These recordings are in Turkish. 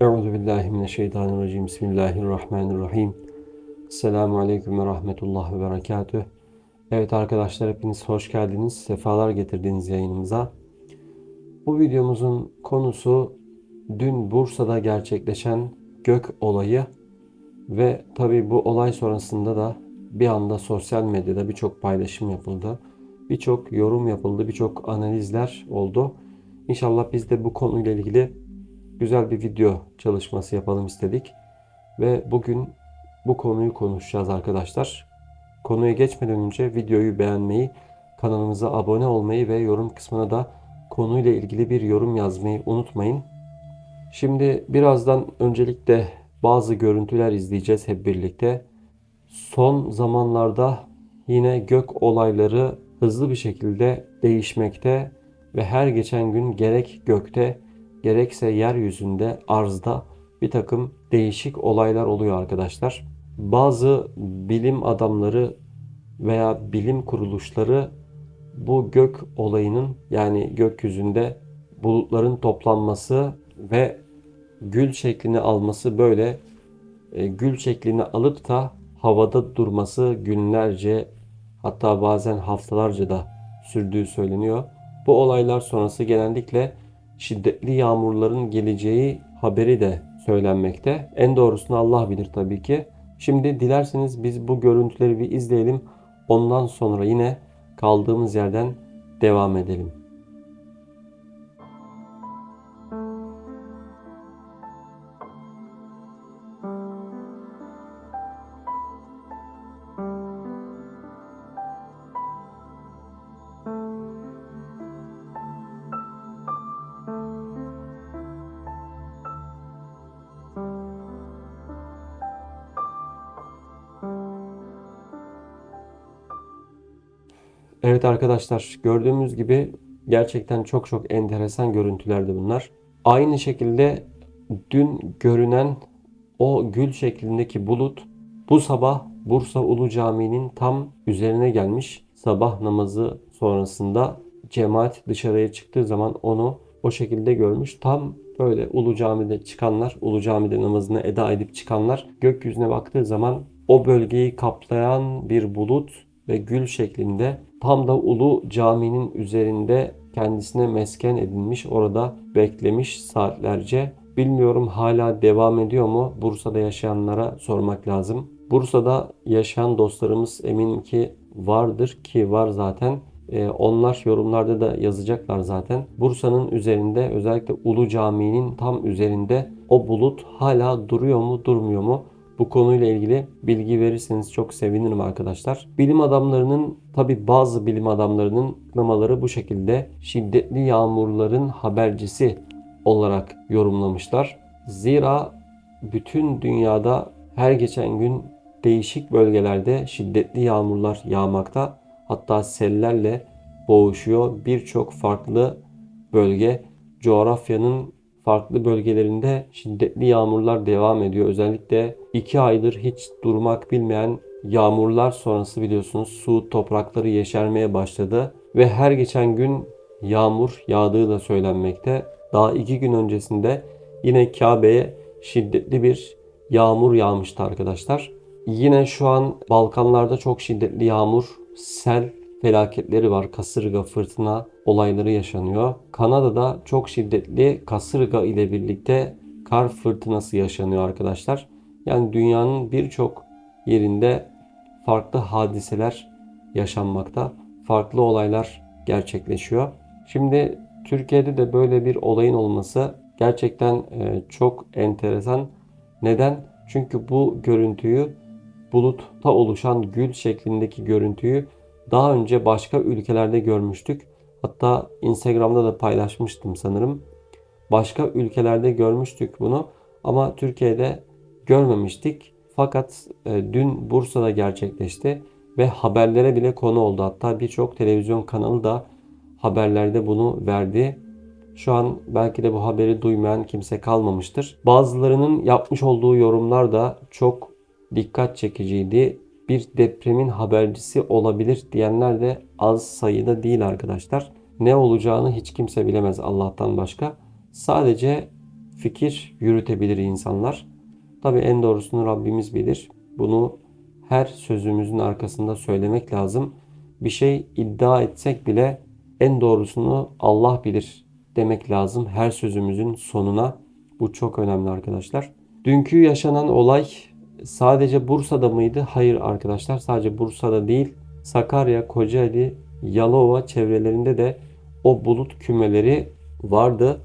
Euzu billahi mineşşeytanirracim. Bismillahirrahmanirrahim. Selamun aleyküm ve rahmetullah ve berekatüh. Evet arkadaşlar hepiniz hoş geldiniz. Sefalar getirdiniz yayınımıza. Bu videomuzun konusu dün Bursa'da gerçekleşen gök olayı ve tabi bu olay sonrasında da bir anda sosyal medyada birçok paylaşım yapıldı. Birçok yorum yapıldı, birçok analizler oldu. İnşallah biz de bu konuyla ilgili güzel bir video çalışması yapalım istedik. Ve bugün bu konuyu konuşacağız arkadaşlar. Konuya geçmeden önce videoyu beğenmeyi, kanalımıza abone olmayı ve yorum kısmına da konuyla ilgili bir yorum yazmayı unutmayın. Şimdi birazdan öncelikle bazı görüntüler izleyeceğiz hep birlikte. Son zamanlarda yine gök olayları hızlı bir şekilde değişmekte ve her geçen gün gerek gökte gerekse yeryüzünde arzda bir takım değişik olaylar oluyor arkadaşlar. Bazı bilim adamları veya bilim kuruluşları bu gök olayının yani gökyüzünde bulutların toplanması ve gül şeklini alması böyle e, gül şeklini alıp da havada durması günlerce hatta bazen haftalarca da sürdüğü söyleniyor. Bu olaylar sonrası genellikle şiddetli yağmurların geleceği haberi de söylenmekte. En doğrusunu Allah bilir tabii ki. Şimdi dilerseniz biz bu görüntüleri bir izleyelim. Ondan sonra yine kaldığımız yerden devam edelim. Evet arkadaşlar gördüğümüz gibi gerçekten çok çok enteresan görüntülerdi bunlar. Aynı şekilde dün görünen o gül şeklindeki bulut bu sabah Bursa Ulu Camii'nin tam üzerine gelmiş. Sabah namazı sonrasında cemaat dışarıya çıktığı zaman onu o şekilde görmüş. Tam böyle Ulu Cami'de çıkanlar, Ulu Cami'de namazını eda edip çıkanlar gökyüzüne baktığı zaman o bölgeyi kaplayan bir bulut ve gül şeklinde tam da Ulu Cami'nin üzerinde kendisine mesken edinmiş. Orada beklemiş saatlerce. Bilmiyorum hala devam ediyor mu? Bursa'da yaşayanlara sormak lazım. Bursa'da yaşayan dostlarımız eminim ki vardır ki var zaten. Ee, onlar yorumlarda da yazacaklar zaten. Bursa'nın üzerinde özellikle Ulu Cami'nin tam üzerinde o bulut hala duruyor mu durmuyor mu? Bu konuyla ilgili bilgi verirseniz çok sevinirim arkadaşlar. Bilim adamlarının tabi bazı bilim adamlarının namaları bu şekilde şiddetli yağmurların habercisi olarak yorumlamışlar. Zira bütün dünyada her geçen gün değişik bölgelerde şiddetli yağmurlar yağmakta. Hatta sellerle boğuşuyor. Birçok farklı bölge coğrafyanın farklı bölgelerinde şiddetli yağmurlar devam ediyor. Özellikle 2 aydır hiç durmak bilmeyen yağmurlar sonrası biliyorsunuz su toprakları yeşermeye başladı. Ve her geçen gün yağmur yağdığı da söylenmekte. Daha 2 gün öncesinde yine Kabe'ye şiddetli bir yağmur yağmıştı arkadaşlar. Yine şu an Balkanlarda çok şiddetli yağmur, sel felaketleri var. Kasırga, fırtına olayları yaşanıyor. Kanada'da çok şiddetli kasırga ile birlikte kar fırtınası yaşanıyor arkadaşlar. Yani dünyanın birçok yerinde farklı hadiseler yaşanmakta. Farklı olaylar gerçekleşiyor. Şimdi Türkiye'de de böyle bir olayın olması gerçekten e, çok enteresan. Neden? Çünkü bu görüntüyü bulutta oluşan gül şeklindeki görüntüyü daha önce başka ülkelerde görmüştük. Hatta Instagram'da da paylaşmıştım sanırım. Başka ülkelerde görmüştük bunu ama Türkiye'de görmemiştik. Fakat e, dün Bursa'da gerçekleşti ve haberlere bile konu oldu. Hatta birçok televizyon kanalı da haberlerde bunu verdi. Şu an belki de bu haberi duymayan kimse kalmamıştır. Bazılarının yapmış olduğu yorumlar da çok dikkat çekiciydi bir depremin habercisi olabilir diyenler de az sayıda değil arkadaşlar. Ne olacağını hiç kimse bilemez Allah'tan başka. Sadece fikir yürütebilir insanlar. Tabi en doğrusunu Rabbimiz bilir. Bunu her sözümüzün arkasında söylemek lazım. Bir şey iddia etsek bile en doğrusunu Allah bilir demek lazım her sözümüzün sonuna. Bu çok önemli arkadaşlar. Dünkü yaşanan olay sadece Bursa'da mıydı? Hayır arkadaşlar sadece Bursa'da değil. Sakarya, Kocaeli, Yalova çevrelerinde de o bulut kümeleri vardı.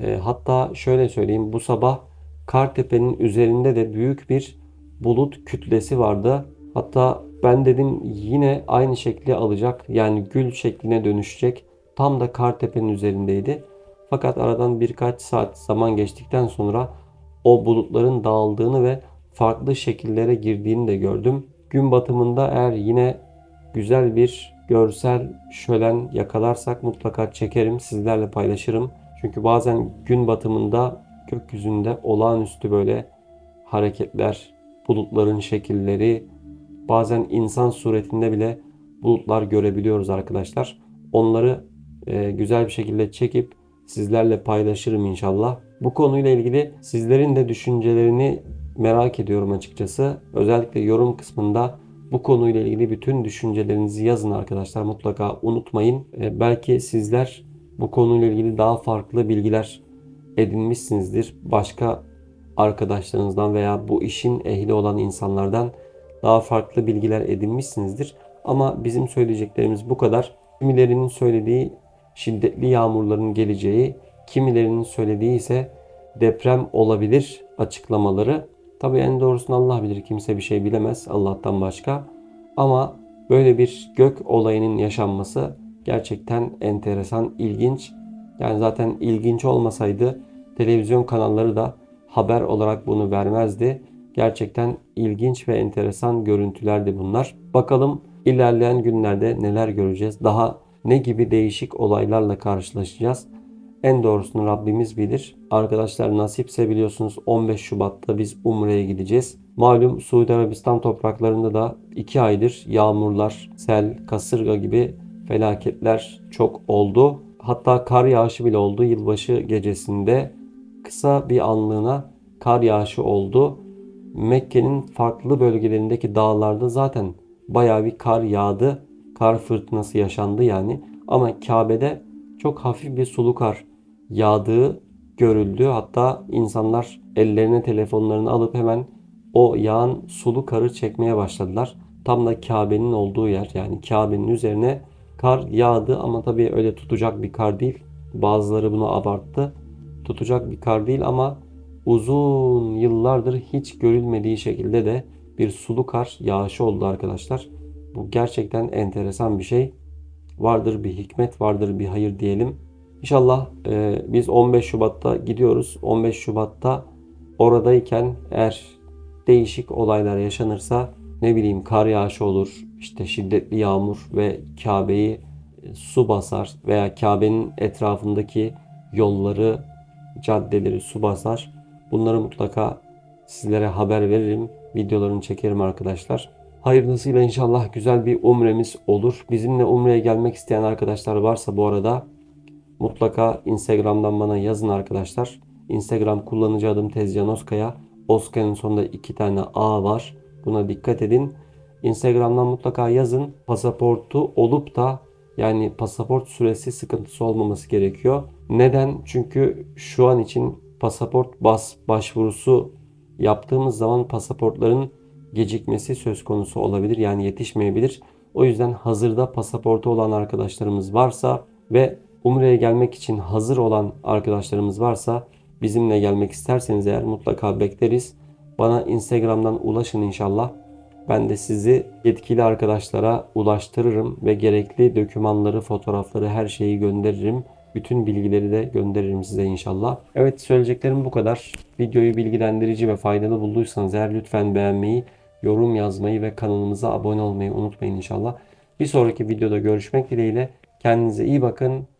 E, hatta şöyle söyleyeyim bu sabah Kartepe'nin üzerinde de büyük bir bulut kütlesi vardı. Hatta ben dedim yine aynı şekli alacak. Yani gül şekline dönüşecek. Tam da Kartepe'nin üzerindeydi. Fakat aradan birkaç saat zaman geçtikten sonra o bulutların dağıldığını ve farklı şekillere girdiğini de gördüm. Gün batımında eğer yine güzel bir görsel şölen yakalarsak mutlaka çekerim, sizlerle paylaşırım. Çünkü bazen gün batımında gökyüzünde olağanüstü böyle hareketler, bulutların şekilleri, bazen insan suretinde bile bulutlar görebiliyoruz arkadaşlar. Onları e, güzel bir şekilde çekip sizlerle paylaşırım inşallah. Bu konuyla ilgili sizlerin de düşüncelerini merak ediyorum açıkçası. Özellikle yorum kısmında bu konuyla ilgili bütün düşüncelerinizi yazın arkadaşlar. Mutlaka unutmayın. E, belki sizler bu konuyla ilgili daha farklı bilgiler edinmişsinizdir. Başka arkadaşlarınızdan veya bu işin ehli olan insanlardan daha farklı bilgiler edinmişsinizdir. Ama bizim söyleyeceklerimiz bu kadar. Kimilerinin söylediği şiddetli yağmurların geleceği, kimilerinin söylediği ise deprem olabilir açıklamaları. Tabi en doğrusunu Allah bilir. Kimse bir şey bilemez Allah'tan başka. Ama böyle bir gök olayının yaşanması gerçekten enteresan, ilginç. Yani zaten ilginç olmasaydı televizyon kanalları da haber olarak bunu vermezdi. Gerçekten ilginç ve enteresan görüntülerdi bunlar. Bakalım ilerleyen günlerde neler göreceğiz? Daha ne gibi değişik olaylarla karşılaşacağız? En doğrusunu Rabbimiz bilir. Arkadaşlar nasipse biliyorsunuz 15 Şubat'ta biz Umre'ye gideceğiz. Malum Suudi Arabistan topraklarında da 2 aydır yağmurlar, sel, kasırga gibi felaketler çok oldu. Hatta kar yağışı bile oldu. Yılbaşı gecesinde kısa bir anlığına kar yağışı oldu. Mekke'nin farklı bölgelerindeki dağlarda zaten baya bir kar yağdı. Kar fırtınası yaşandı yani. Ama Kabe'de çok hafif bir sulu kar yağdığı görüldü. Hatta insanlar ellerine telefonlarını alıp hemen o yağan sulu karı çekmeye başladılar. Tam da Kabe'nin olduğu yer yani Kabe'nin üzerine kar yağdı ama tabii öyle tutacak bir kar değil. Bazıları bunu abarttı. Tutacak bir kar değil ama uzun yıllardır hiç görülmediği şekilde de bir sulu kar yağışı oldu arkadaşlar. Bu gerçekten enteresan bir şey. Vardır bir hikmet, vardır bir hayır diyelim. İnşallah e, biz 15 Şubat'ta gidiyoruz. 15 Şubat'ta oradayken eğer değişik olaylar yaşanırsa ne bileyim kar yağışı olur, işte şiddetli yağmur ve Kabe'yi e, su basar veya Kabe'nin etrafındaki yolları, caddeleri su basar. Bunları mutlaka sizlere haber veririm. Videolarını çekerim arkadaşlar. Hayırlısıyla inşallah güzel bir umremiz olur. Bizimle umreye gelmek isteyen arkadaşlar varsa bu arada mutlaka Instagram'dan bana yazın arkadaşlar. Instagram kullanıcı adım Tezcan Oskaya. Oskaya'nın sonunda iki tane A var. Buna dikkat edin. Instagram'dan mutlaka yazın. Pasaportu olup da yani pasaport süresi sıkıntısı olmaması gerekiyor. Neden? Çünkü şu an için pasaport bas başvurusu yaptığımız zaman pasaportların gecikmesi söz konusu olabilir. Yani yetişmeyebilir. O yüzden hazırda pasaportu olan arkadaşlarımız varsa ve Umre'ye gelmek için hazır olan arkadaşlarımız varsa bizimle gelmek isterseniz eğer mutlaka bekleriz. Bana Instagram'dan ulaşın inşallah. Ben de sizi yetkili arkadaşlara ulaştırırım ve gerekli dokümanları, fotoğrafları, her şeyi gönderirim. Bütün bilgileri de gönderirim size inşallah. Evet söyleyeceklerim bu kadar. Videoyu bilgilendirici ve faydalı bulduysanız eğer lütfen beğenmeyi, yorum yazmayı ve kanalımıza abone olmayı unutmayın inşallah. Bir sonraki videoda görüşmek dileğiyle. Kendinize iyi bakın.